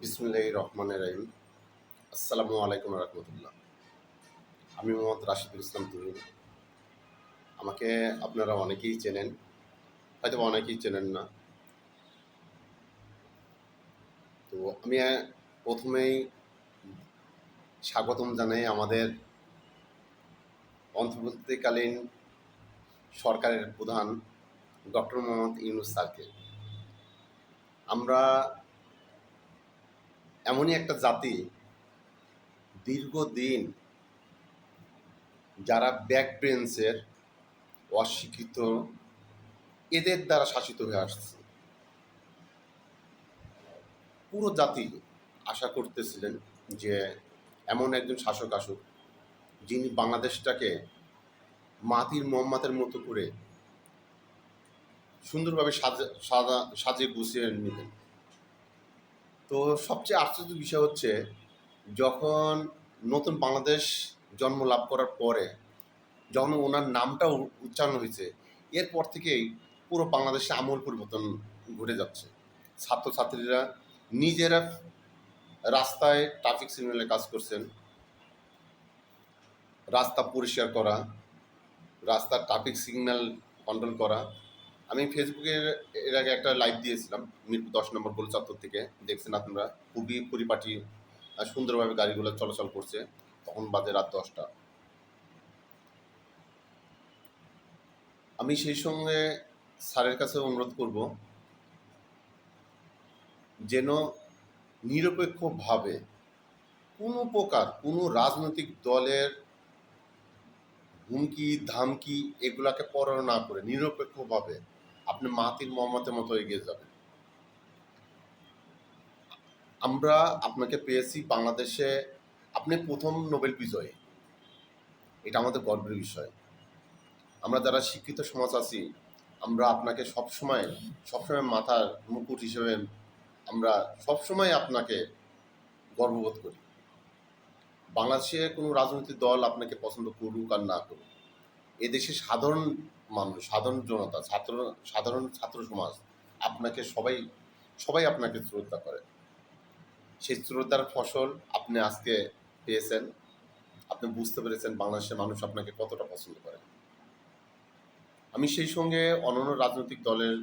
বিসমুল্লাহ রহমান রহিম। আসসালামু আলাইকুম রহমতুল্লাহ। আমি মোহাম্মদ রাশিদুল ইসলাম তুহিন। আমাকে আপনারা অনেকেই চেনেন হয়তো অনেকেই চেনেন না। তো আমি প্রথমেই স্বাগতম জানাই আমাদের অন্তর্বর্তীকালীন সরকারের প্রধান ডক্টর মোহাম্মদ ইউনুস স্যারকে। আমরা এমনই একটা জাতি দীর্ঘদিন যারা ব্যাক ব্রেন্সের অশিক্ষিত, এদের দ্বারা শাসিত হয়ে আসছে। পুরো জাতি আশা করতেছিলেন যে এমন একজন শাসক আসুক, যিনি বাংলাদেশটাকে মাতির মোহাম্মতের মতো করে সুন্দরভাবে সাজা সাজা, সাজিয়ে গুছিয়ে নেবেন। তো সবচেয়ে আশ্চর্য বিষয় হচ্ছে, যখন নতুন বাংলাদেশ জন্ম লাভ করার পরে যখন ওনার নামটা উচ্চারণ হয়েছে, এরপর থেকেই পুরো বাংলাদেশে আমূল পরিবর্তন ঘটে যাচ্ছে। ছাত্রছাত্রীরা নিজেরা রাস্তায় ট্রাফিক সিগন্যালে কাজ করছেন, রাস্তা পরিষ্কার করা, রাস্তার ট্রাফিক সিগন্যাল কন্ট্রোল করা আমি ফেসবুকে এর আগে একটা লাইভ দিয়েছিলাম মিরপুর দশ নম্বর গোল চত্বর থেকে। দেখছেন আপনারা, খুবই পরিপাটি সুন্দরভাবে গাড়িগুলো চলাচল করছে। তখন বাজে রাত দশটা। আমি সেই সঙ্গে স্যারের কাছে অনুরোধ করব, যেন নিরপেক্ষভাবে কোনো প্রকার কোনো রাজনৈতিক দলের হুমকি, ধামকি এগুলাকে পরোয়া না করে, নিরপেক্ষভাবে আপনি মাতির মোহাম্মতের মতো এগিয়ে যাবেন। আমরা আপনাকে পেয়েছি বাংলাদেশে, আপনি প্রথম নোবেল বিজয়ী। এটা আমাদের গর্বের বিষয়। আমরা যারা শিক্ষিত সমাজ আছি, আমরা আপনাকে সবসময় সবসময় মাথার মুকুট হিসেবে আমরা সবসময় আপনাকে গর্ববোধ করি। বাংলাদেশে কোনো রাজনৈতিক দল আপনাকে পছন্দ করুক আর না করুক। এদেশে সাধারণ মানুষ, সাধারণ জনতা, ছাত্র, সাধারণ ছাত্র সমাজ, আপনাকে সবাই সবাই আপনাকে শ্রদ্ধা করে। সেই শ্রদ্ধার ফসল আপনি আজকে পেয়েছেন। আপনি বুঝতে পেরেছেন বাংলাদেশের মানুষ আপনাকে কতটা পছন্দ করে। আমি সেই সঙ্গে অন্যান্য রাজনৈতিক দলের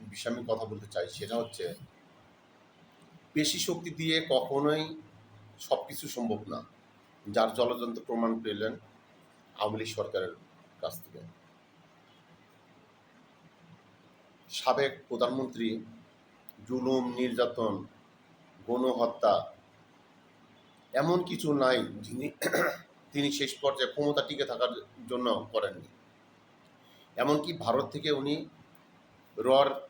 বিষয়ে আমি কথা বলতে চাই, সেটা হচ্ছে পেশি শক্তি দিয়ে কখনোই সব কিছু সম্ভব না। যার জলযন্ত্র প্রমাণ পেলেন আওয়ামী লীগ সরকারের কাছ থেকে। সাবেক প্রধানমন্ত্রী জুলুম, নির্যাতন, গণহত্যা এমন কিছু নাই যিনি তিনি শেষ পর্যায়ে ক্ষমতা টিকে থাকার জন্য করেননি। এমনকি ভারত থেকে উনি রর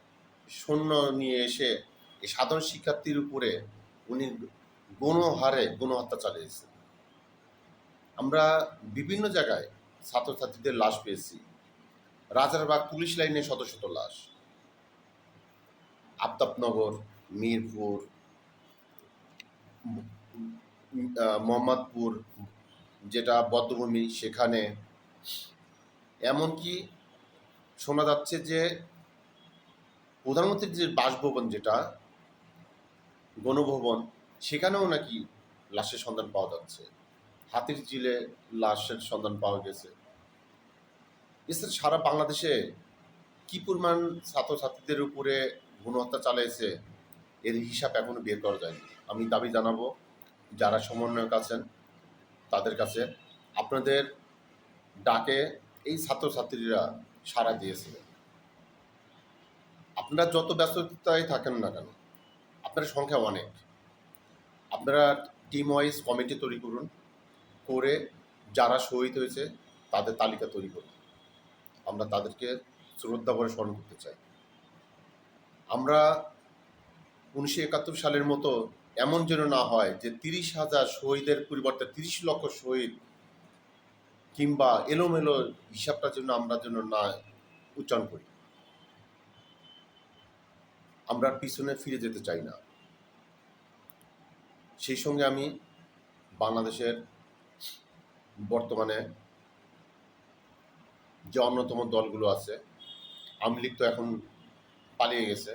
সৈন্য নিয়ে এসে এই সাধারণ শিক্ষার্থীর উপরে উনি গণহারে গণহত্যা চালিয়েছেন। আমরা বিভিন্ন জায়গায় ছাত্রছাত্রীদের লাশ পেয়েছি। রাজারবাগ পুলিশ লাইনে শত শত লাশ। আফতাবনগর, মিরপুর মোহাম্মদপুর যেটা বদ্ধভূমি সেখানে। এমনকি শোনা যাচ্ছে যে প্রধানমন্ত্রীর যে বাসভবন যেটা, গণভবন, সেখানেও নাকি লাশের সন্ধান পাওয়া যাচ্ছে। হাতির জিলে লাশের সন্ধান পাওয়া গেছে। এছাড়া সারা বাংলাদেশে কি পরিমাণ ছাত্রছাত্রীদের উপরে গণহত্যা চালিয়েছে এর হিসাব এখনও বের করা যায়নি। আমি দাবি জানাব, যারা সমন্বয়ক আছেন, তাদের কাছে আপনাদের ডাকে এই ছাত্রছাত্রীরা সাড়া দিয়েছিলেন আপনারা যত ব্যস্ততায় থাকেন না কেন, আপনার সংখ্যা অনেক। আপনারা টিম ওয়াইজ কমিটি তৈরি করুন, করে যারা শহীদ হয়েছে, তাদের তালিকা তৈরি করুন। আমরা তাদেরকে শ্রদ্ধা করে স্মরণ করতে চাই। আমরা উনিশশো একাত্তর সালের মতো এমন যেন না হয় যে তিরিশ হাজার শহীদের পরিবর্তে তিরিশ লক্ষ শহীদ কিংবা এলোমেলো হিসাবটার জন্য আমরা যেন না উচ্চারণ করি। আমরা পিছনে ফিরে যেতে চাই না। সেই সঙ্গে আমি বাংলাদেশের বর্তমানে যে অন্যতম দলগুলো আছে, আওয়ামী লীগ তো এখন পালিয়ে গেছে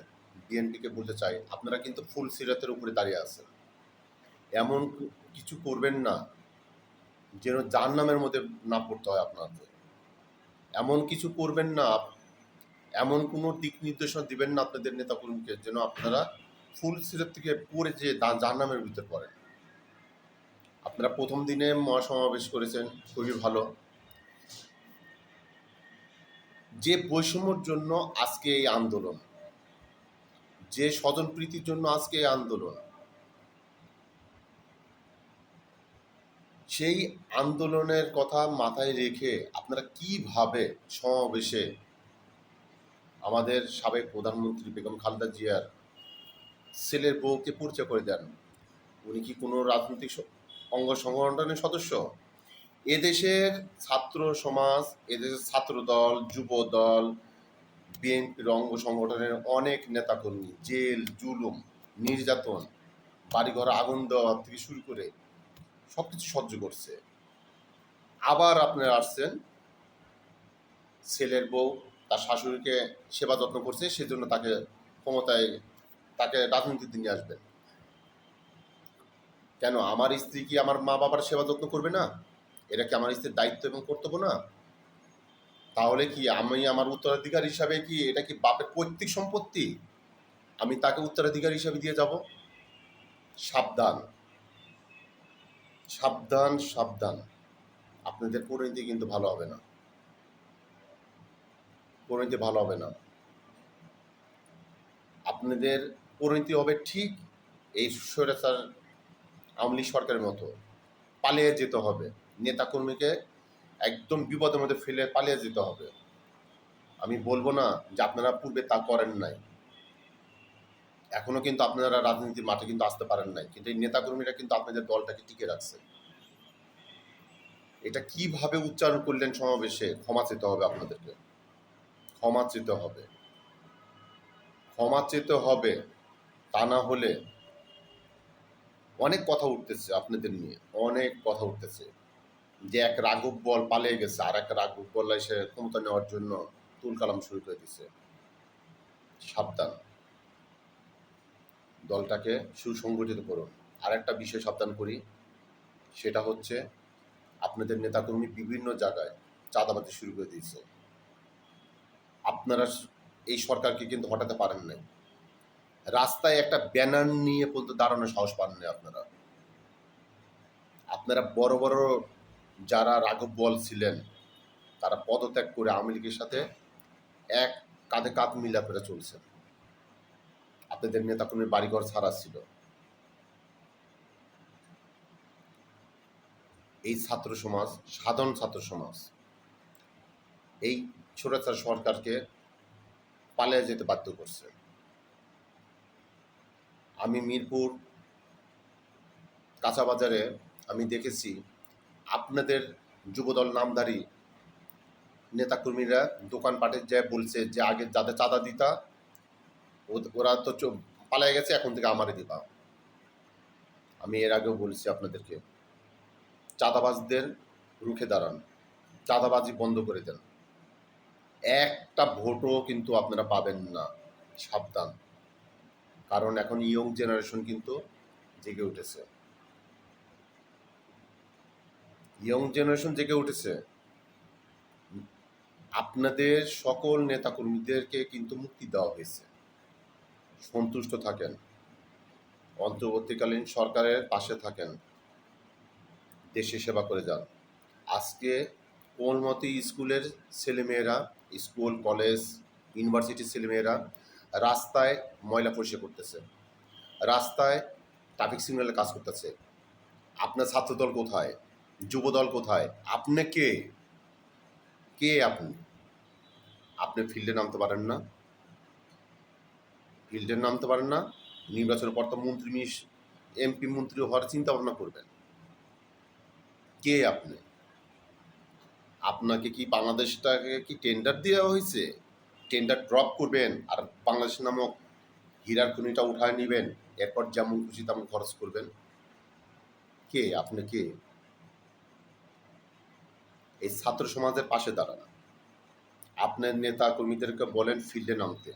বিএনপিকে বলতে চাই, আপনারা কিন্তু ফুল সিরাতের উপরে দাঁড়িয়ে আছেন। এমন কিছু করবেন না, যেন যার নামের মধ্যে না পড়তে হয় আপনাদের। এমন কিছু করবেন না এমন কোনো দিক নির্দেশনা দিবেন না আপনাদের নেতাকর্মীকে, যেন আপনারা ফুল সিরের থেকে পড়ে যে যার নামের ভিতর পড়েন। আপনারা প্রথম দিনে মহাসমাবেশ করেছেন, খুবই ভালো। যে বৈষম্যর জন্য আজকে এই আন্দোলন যে স্বজনপ্রীতির জন্য আজকে এই আন্দোলন। সেই আন্দোলনের কথা মাথায় রেখে আপনারা কীভাবে সমাবেশে আমাদের সাবেক প্রধানমন্ত্রী বেগম খালেদা জিয়ার ছেলের বউকে পরিচয় করে দেন? উনি কি কোনো রাজনৈতিক অঙ্গ সংগঠনের সদস্য? এদেশের ছাত্র সমাজ, এদেশের ছাত্র দল যুব দল বিএনপির অঙ্গ সংগঠনের অনেক নেতাকর্মী, জেল, জুলুম, নির্যাতন, বাড়িঘর আগুন দেওয়া থেকে শুরু করে সব কিছু সহ্য করছে। আবার আপনারা আসছেন, ছেলের বউ তার শাশুড়িকে সেবা যত্ন করছে, সেজন্য তাকে ক্ষমতায়, তাকে রাজনীতিতে নিয়ে আসবেন। কেন? আমার স্ত্রী কি আমার মা বাবার সেবা যত্ন করবে না? এটা কি আমার স্ত্রীর দায়িত্ব এবং কর্তব্য না? তাহলে কি আমি আমার উত্তরাধিকার হিসাবে কি এটা কি বাপের পৈতৃক সম্পত্তি? আমি তাকে উত্তরাধিকার হিসাবে দিয়ে যাব? সাবধান। সাবধান সাবধান। আপনাদের পরিণতি কিন্তু ভালো হবে না। পরিণতি ভালো হবে না। আপনাদের পরিণতি হবে ঠিক এই স্বৈরাচার আওয়ামী সরকারের মতো। পালিয়ে যেতে হবে। নেতাকর্মীকে একদম বিপদের মধ্যে ফেলে পালিয়ে যেতে হবে। আমি বলব না যে আপনারা পূর্বে তা করেন নাই। এখনও কিন্তু আপনারা রাজনীতির মাঠে কিন্তু আসতে পারেন নাই। কিন্তু এই নেতাকর্মীরা কিন্তু আপনাদের দলটাকে টিকে রাখছে। এটা কীভাবে উচ্চারণ করলেন সমাবেশে? ক্ষমা চেতে হবে আপনাদেরকে। ক্ষমা চেতে হবে। ক্ষমা চেতে হবে। তা না হলে অনেক কথা উঠতেছে আপনাদের নিয়ে। অনেক কথা উঠতেছে। যে এক রাঘব বল পালিয়ে গেছে, আর এক রাঘব বল এসে ক্ষমতা নেওয়ার জন্য তুল কালাম শুরু করে দিছে। সাবধান। দলটাকে সুসংগঠিত করুন। আর একটা বিষয় সাবধান করি, সেটা হচ্ছে আপনাদের নেতাকর্মী বিভিন্ন জায়গায় চাঁদাবাজি শুরু করে দিয়েছে। আপনারা এই সরকারকে কিন্তু হটাতে পারেন নাই। রাস্তায় একটা ব্যানার নিয়ে পর্যন্ত দাঁড়ানোর সাহস পান না আপনারা। আপনারা বড় বড় যারা রাঘব বল ছিলেন, তারা পদত্যাগ করে আওয়ামী লীগের সাথে এক কাঁধে কাঁধ মিলা করে চলছেন। আপনাদের নেতাকর্মীর বাড়িঘর ছাড়া ছিল। এই ছাত্র সমাজ, সাধারণ ছাত্র সমাজ, এই ছোটাছাড়া সরকারকে পালিয়ে যেতে বাধ্য করছে। আমি মিরপুর কাঁচা বাজারে আমি দেখেছি আপনাদের যুবদল নামধারী নেতাকর্মীরা দোকানপাটে যে বলছে যে আগে যাদের চাঁদা দিতা ওরা তো পালিয়ে গেছে, এখন থেকে আমারে দিবা। আমি এর আগেও বলেছি আপনাদেরকে, চাঁদাবাজদের রুখে দাঁড়ান, চাঁদাবাজি বন্ধ করে দেন। একটা ভোটও কিন্তু আপনারা পাবেন না, সাবধান। কারণ এখন ইয়ং জেনারেশন কিন্তু জেগে উঠেছে। ইয়ং জেনারেশন জেগে উঠেছে। আপনাদের সকল নেতাকর্মীদেরকে কিন্তু মুক্তি দেওয়া হয়েছে। সন্তুষ্ট থাকেন। অন্তর্বর্তীকালীন সরকারের পাশে থাকেন। দেশে সেবা করে যান। আজকে কোনমতি স্কুলের ছেলেমেয়েরা, স্কুল, কলেজ, ইউনিভার্সিটির ছেলেমেয়েরা রাস্তায় ময়লা পরিষ্কার করতেছে। রাস্তায় ট্রাফিক সিগন্যালে কাজ করতেছে। আপনার ছাত্রদল কোথায়? যুবদল কোথায়? আপনি কে? কে আপনি? আপনি ফিল্ডে নামতে পারেন না। ফিল্ডে নামতে পারেন না। নির্বাচনের পর তো মন্ত্রী মিস, এমপি মন্ত্রী হওয়ার চিন্তা ভাবনা করবেন। কে আপনি? আপনাকে কি বাংলাদেশটাকে কি টেন্ডার দেওয়া হয়েছে? টেন্ডার ড্রপ করবেন আর বাংলাদেশ নামক হীরার খনিটা উঠায় নেবেন। এরপর যেমন খুশি তেমন খরচ করবেন। কে? আপনি কে? এই ছাত্র সমাজের পাশে দাঁড়ানো। আপনার নেতা কর্মীদেরকে বলেন, ফিল্ডে নামতে।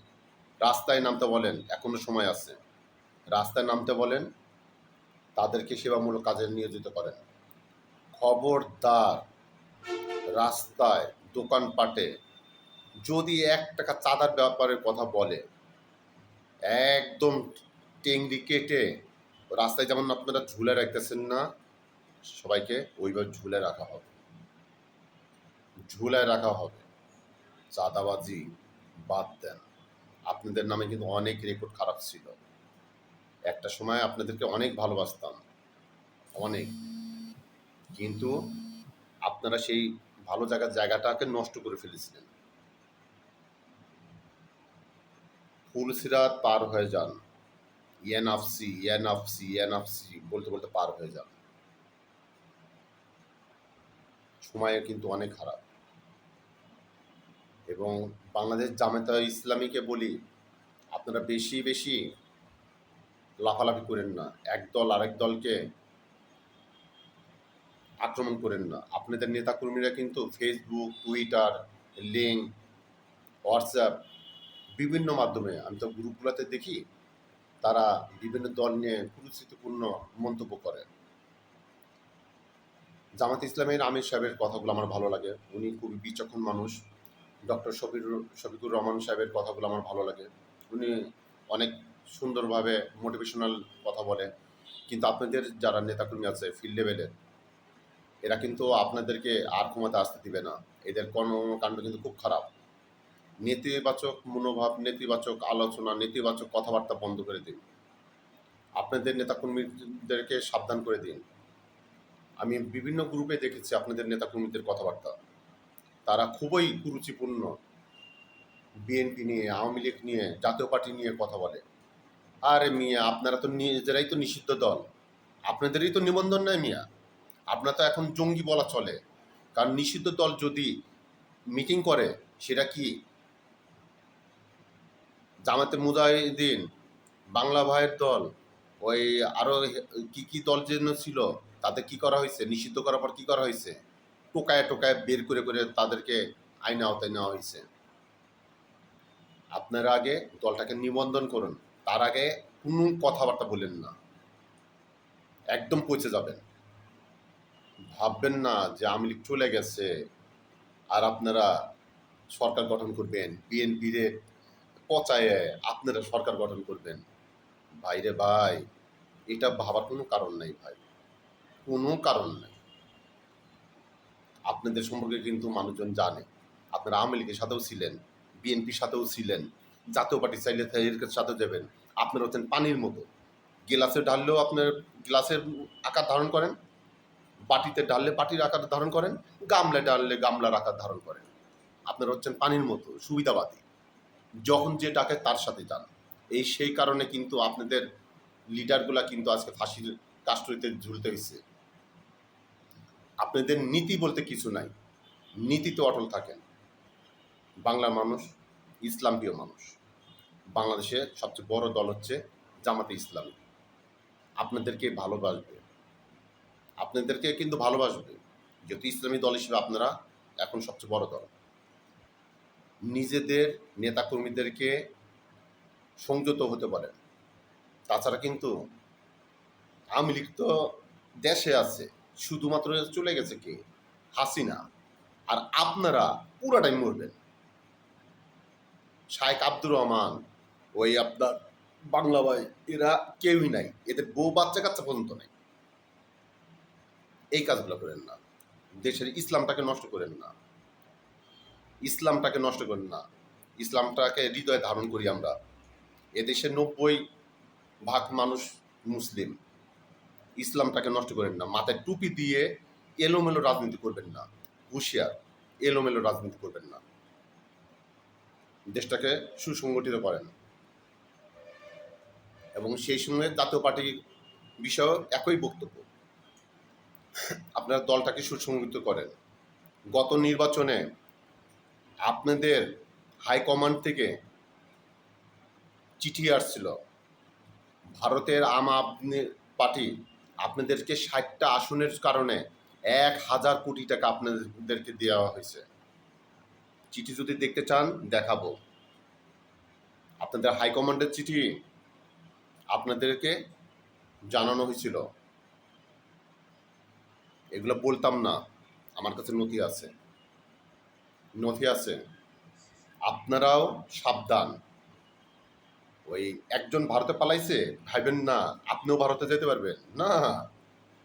রাস্তায় নামতে বলেন, এখনও সময় আছে। রাস্তায় নামতে বলেন, তাদেরকে সেবামূলক কাজে নিয়োজিত করেন। খবরদার রাস্তায়, দোকানপাটে যদি এক টাকা চাঁদার ব্যাপারে কথা বলে, একদম টেংরি কেটে রাস্তায় যেমন আপনারা ঝুলে রাখতেছেন না, সবাইকে ওইভাবে ঝুলে রাখা হবে। ঝুলে রাখা হবে। চাঁদাবাজি বাদ দেন। আপনাদের নামে কিন্তু অনেক রেকর্ড খারাপ ছিল। একটা সময় আপনাদেরকে অনেক ভালোবাসতাম। অনেক। কিন্তু আপনারা সেই ভালো জায়গার জায়গাটাকে নষ্ট করে ফেলেছিলেন। ফুলসিরাত পার হয়ে যান। এনআফসি এনআফসি এনআফসি বলতে বলতে পার হয়ে যান। সময় কিন্তু অনেক খারাপ। এবং বাংলাদেশ জামাতা ইসলামীকে বলি, আপনারা বেশি বেশি লাফালাফি করেন না। এক দল আরেক দলকে আক্রমণ করেন না। আপনাদের নেতাকর্মীরা কিন্তু ফেসবুক টুইটার লিঙ্ক হোয়াটসঅ্যাপ বিভিন্ন মাধ্যমে, আমি তো গ্রুপগুলোতে দেখি, তারা বিভিন্ন দল নিয়ে কুরুচিতপূর্ণ মন্তব্য করে। জামাত ইসলামের আমির সাহেবের কথাগুলো আমার ভালো লাগে। উনি খুবই বিচক্ষণ মানুষ। ডক্টর শফির শফিকুর রহমান সাহেবের কথাগুলো আমার ভালো লাগে। উনি অনেক সুন্দরভাবে মোটিভেশনাল কথা বলে। কিন্তু আপনাদের যারা নেতাকর্মী আছে ফিল্ড লেভেলের এরা কিন্তু আপনাদেরকে আর ক্ষমতা আসতে দিবে না। এদের কর্মকাণ্ড কিন্তু খুব খারাপ। নেতিবাচক মনোভাব, নেতিবাচক আলোচনা, নেতিবাচক কথাবার্তা বন্ধ করে দিন। আপনাদের নেতাকর্মীদেরকে সাবধান করে দিন। আমি বিভিন্ন গ্রুপে দেখেছি আপনাদের নেতাকর্মীদের কথাবার্তা। তারা খুবই কুরুচিপূর্ণ বিএনপি নিয়ে, আওয়ামী লীগ নিয়ে, জাতীয় পার্টি নিয়ে কথা বলে। আরে মিয়া, আপনারা তো নিজেরাই তো নিষিদ্ধ দল। আপনাদেরই তো নিবন্ধন নেয় মিয়া। আপনার তো এখন জঙ্গি বলা চলে। কারণ নিষিদ্ধ দল যদি মিটিং করে, সেটা কি জামাতে মুজাহিদিন, বাংলা ভাইয়ের দল, ওই আরও কি কি দল যেন ছিল, তাতে কি করা হয়েছে? নিষিদ্ধ করার পর কি করা হয়েছে? টোকায় টোকায় বের করে করে তাদেরকে আইনে আওতায় নেওয়া হয়েছে। আপনারা আগে দলটাকে নিবন্ধন করুন। তার আগে কোনো কথাবার্তা বলেন না। একদম পচে যাবেন। ভাববেন না যে আওয়ামী লীগ চলে গেছে আর আপনারা সরকার গঠন করবেন। বিএনপির পচায় আপনারা সরকার গঠন করবেন। ভাইরে ভাই, এটা ভাবার কোনো কারণ নাই ভাই। কোনো কারণ নাই। আপনাদের সম্পর্কে কিন্তু মানুষজন জানে। আপনারা আওয়ামী লীগের সাথেও ছিলেন, বিএনপির সাথেও ছিলেন, জাতীয় পার্টি চাইলে সাথে যাবেন। আপনারা হচ্ছেন পানির মতো। গ্লাসে ঢাললেও আপনার গ্লাসের আকার ধারণ করেন, বাটিতে ঢাললে বাটির আকার ধারণ করেন, গামলায় ঢাললে গামলার আকার ধারণ করেন। আপনারা হচ্ছেন পানির মতো, সুবিধাবাদী। যখন যে ডাকে তার সাথে যান। এই সেই কারণে কিন্তু আপনাদের লিডারগুলা কিন্তু আজকে ফাঁসির কাস্টরিতে ঝুলতে হয়েছে আপনাদের নীতি বলতে কিছু নাই। নীতিতে অটল থাকেন বাংলার মানুষ, ইসলাম প্রিয় মানুষ। বাংলাদেশে সবচেয়ে বড় দল হচ্ছে জামাতে ইসলামী। আপনাদেরকে ভালোবাসবে। আপনাদেরকে কিন্তু ভালোবাসবে। যেহেতু ইসলামী দল হিসেবে আপনারা এখন সবচেয়ে বড় দল। নিজেদের নেতাকর্মীদেরকে সংযত হতে পারেন। তাছাড়া কিন্তু আওয়ামী লীগ তো দেশে আছে। শুধুমাত্র চলে গেছে কে? হাসিনা। আর আপনারা পুরাটাই মরবেন। শায়েক আব্দুর রহমান, ওই আপনার বাংলা ভাই, এরা কেউই নাই। এদের বউ বাচ্চা কাচ্চা পর্যন্ত নাই। এই কাজগুলো করেন না। দেশের ইসলামটাকে নষ্ট করেন না। ইসলামটাকে নষ্ট করেন না। ইসলামটাকে হৃদয়ে ধারণ করি আমরা। এদেশের নব্বই ভাগ মানুষ মুসলিম। ইসলামটাকে নষ্ট করেন না, মাথায় টুপি দিয়ে এলোমেলো রাজনীতি করবেন না, হুঁশিয়ার, এলোমেলো রাজনীতি করবেন না। দেশটাকে সুসংগঠিত করেন। এবং সেই সঙ্গে জাতীয় পার্টি বিষয়েও একই বক্তব্য। আপনার দলটাকে সুসংগঠিত করেন। গত নির্বাচনে আপনাদের হাইকমান্ড থেকে চিঠি আসছিল, ভারতের আম আদমি পার্টি আপনাদেরকে ষাটটা আসনের কারণে এক হাজার কোটি টাকা আপনাদেরকে দেওয়া হয়েছে। চিঠি যদি দেখতে চান, দেখাবো। আপনাদের হাইকমান্ডের চিঠি আপনাদেরকে জানানো হয়েছিল। এগুলো বলতাম না, আমার কাছে নথি আছে। নথি আছে। আপনারাও সাবধান। ওই একজন ভারতে পালাইছে, ভাইবেন না, আপনিও ভারতে যেতে পারবেন? না।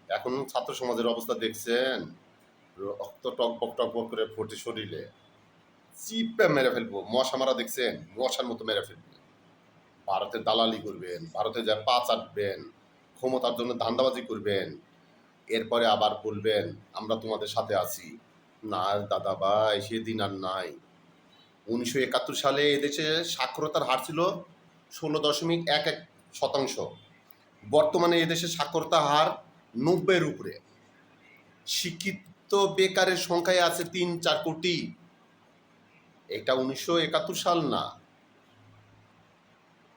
এখন ছাত্র সমাজের অবস্থা দেখছেন? রক্ত টক বক টক বক করে ফোটে শরীরে। চিপে মেরে ফেলব, মশা মারা দেখছেন? মশার মতো মেরে ফেলব। ভারতে দালালি করবেন, ভারতে যা পা চাটবেন, ক্ষমতার জন্য ধান্দাবাজি করবেন। এরপরে আবার বলবেন, আমরা তোমাদের সাথে আছি। না দাদা ভাই, সেদিন আর নাই। উনিশশো একাত্তর সালে এদেশে সাক্ষরতার হার ছিল ষোলো দশমিক এক এক শতাংশ। বর্তমানে এদেশে সাক্ষরতা হার নব্বইয়ের উপরে। শিক্ষিত বেকারের সংখ্যায় আছে তিন চার কোটি। এটা উনিশশো একাত্তর সাল না।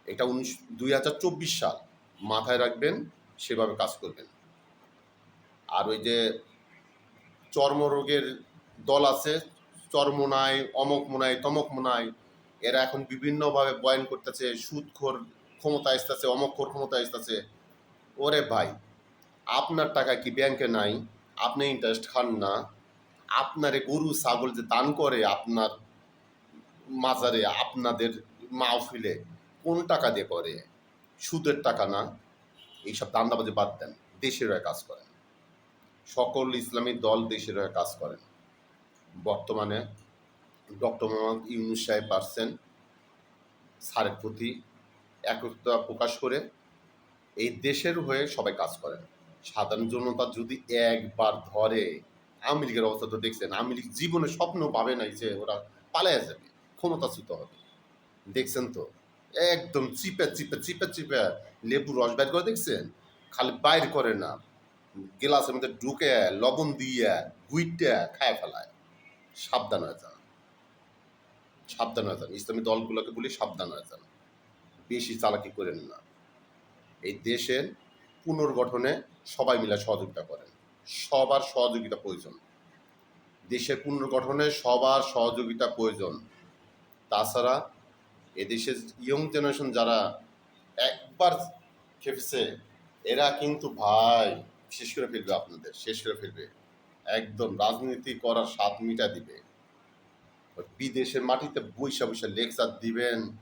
এটা উনিশ, দুই হাজার চব্বিশ সাল। মাথায় রাখবেন, সেভাবে কাজ করবেন। আর ওই যে চর্মরোগের দল আছে, চর্মনায় অমক মোনায় তমক মোনায় এরা এখন বিভিন্নভাবে বয়ান করতেছে, সুদখোর ক্ষমতা আসতেছে, অমক্ষর ক্ষমতা আসতেছে। ওরে ভাই, আপনার টাকা কি ব্যাংকে নাই? আপনি ইন্টারেস্ট খান না। আপনারে গরু, ছাগল যে দান করে আপনার মাজারে, আপনাদের মাহফিলে, কোন টাকা দিয়ে করে? সুদের টাকা না? এইসব দান্দাবাজি বাদ দেন, দেশের হয়ে কাজ করেন। সকল ইসলামী দল দেশের হয়ে কাজ করেন। বর্তমানে ডক্টর মোহাম্মদ ইউনুস সাহেব পারছেন স্যারের প্রতি একতা প্রকাশ করে এই দেশের হয়ে সবাই কাজ করেন। সাধারণ জনতা যদি একবার ধরে, আওয়ামী লীগের অবস্থা তো দেখছেন, আওয়ামী লীগ জীবনে স্বপ্ন পাবে নাই যে ওরা পালাইয়া যাবে, ক্ষমতাচ্যুত হবে। দেখছেন তো? একদম চিপে চিপে চিপে চিপে লেবু রস বাইর করে দেখছেন? খালি বাইর করে না, গেলাসের মধ্যে ঢুকে লবণ দিয়ে, গুইটা, খায় ফেলায়। সাবধান হয়ে যান। সাবধান হয়ে যান। ইসলামী দলগুলোকে বলি সাবধান হয়ে যান। বেশি চালাকি করেন না। এই দেশের পুনর্গঠনে সবাই মিলে সহযোগিতা করেন। সবার সহযোগিতা প্রয়োজন। দেশের পুনর্গঠনে সবার সহযোগিতা প্রয়োজন। তাছাড়া এদেশের ইয়ং জেনারেশন যারা একবার খেপেছে, এরা কিন্তু ভাই শেষ করে ফেলবে আপনাদের, শেষ করে ফেলবে। একদম রাজনীতি করার স্বাদ মিটা দিবে। বিদেশের মাটিতে বৈশা বৈশা লেকচার দিবেন।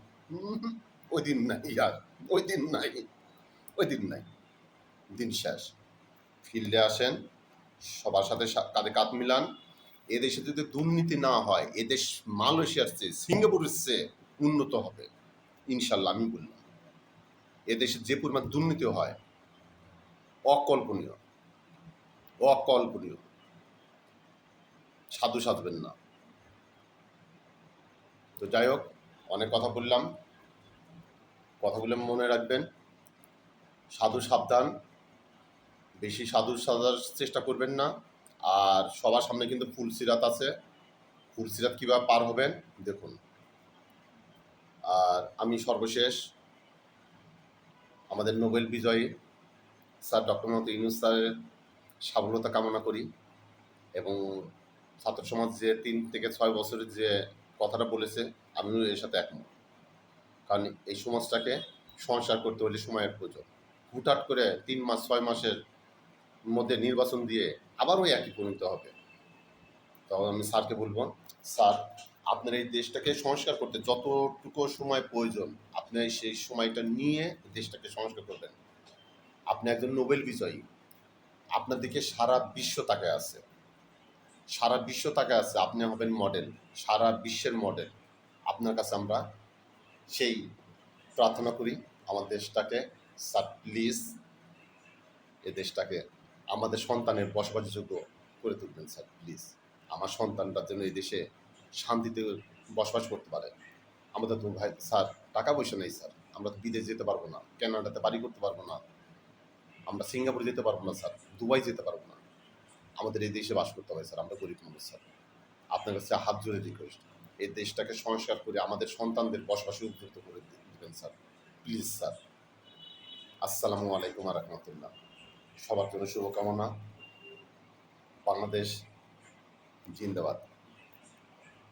ওই দিন নাই আর, ওই দিন নাই, ওই দিন নাই। দিন শেষ। ফিল্ডে আসেন, সবার সাথে কাঁধে কাঁধ মিলান। এদেশে যদি দুর্নীতি না হয়, এদেশ মালয়েশিয়ার চেয়ে, সিঙ্গাপুরের চেয়ে উন্নত হবে। ইনশাল্লাহ, আমি বললাম। এদেশে যে পরিমাণ দুর্নীতি হয়, অকল্পনীয়। অকল্পনীয়। সাধু সাধবেন না। তো যাই হোক, অনেক কথা বললাম। কথাগুলো মনে রাখবেন। সাধু সাবধান। বেশি সাধু সাজার চেষ্টা করবেন না। আর সবার সামনে কিন্তু ফুল সিরাত আছে। ফুল সিরাত কীভাবে পার হবেন, দেখুন। আর আমি সর্বশেষ আমাদের নোবেল বিজয়ী স্যার ডক্টর মোহাম্মদ ইউনুস স্যারের সাফল্যতা কামনা করি। এবং ছাত্র সমাজ যে তিন থেকে ছয় বছরের যে কথাটা বলেছে, আমিও এর সাথে একমত। কারণ এই সমাজটাকে সংস্কার করতে হলে সময়ের প্রয়োজন। হুটহাট করে তিন মাস, ছয় মাসের মধ্যে নির্বাচন দিয়ে আবার ওই একই পরিণত হবে। তখন আমি স্যারকে বলব, স্যার, আপনার এই দেশটাকে সংস্কার করতে যতটুকু সময় প্রয়োজন, আপনি সেই সময়টা নিয়ে দেশটাকে সংস্কার করবেন। আপনি একজন নোবেল বিজয়ী। আপনার দিকে সারা বিশ্ব তাকায় আছে। সারা বিশ্ব তাকে আছে, আপনি হবেন মডেল সারা বিশ্বের মডেল আপনার কাছে আমরা সেই প্রার্থনা করি, আমার দেশটাকে স্যার প্লিজ এ দেশটাকে, আমাদের সন্তানের বসবাসযোগ্য করে তুলবেন স্যার প্লিজ আমার সন্তানটা যেন এই দেশে শান্তিতে বসবাস করতে পারে। আমাদের তো ভাই স্যার টাকা পয়সা নেই স্যার আমরা তো বিদেশ যেতে পারব না কানাডাতে বাড়ি করতে পারব না। আমরা সিঙ্গাপুর যেতে পারব না স্যার দুবাই যেতে পারব না। আমাদের এই দেশে বাস করতে হবে স্যার। আমরা গরিব মানুষ, স্যার। আপনার কাছে হাত জোরে রিকোয়েস্ট এই দেশটাকে সংস্কার করে আমাদের সন্তানদের বসবাসে উপযুক্ত করে দেবেন, স্যার। Please sir. আসসালামু আলাইকুম রহমতুল্লাহ। সবার জন্য শুভকামনা। বাংলাদেশ জিন্দাবাদ।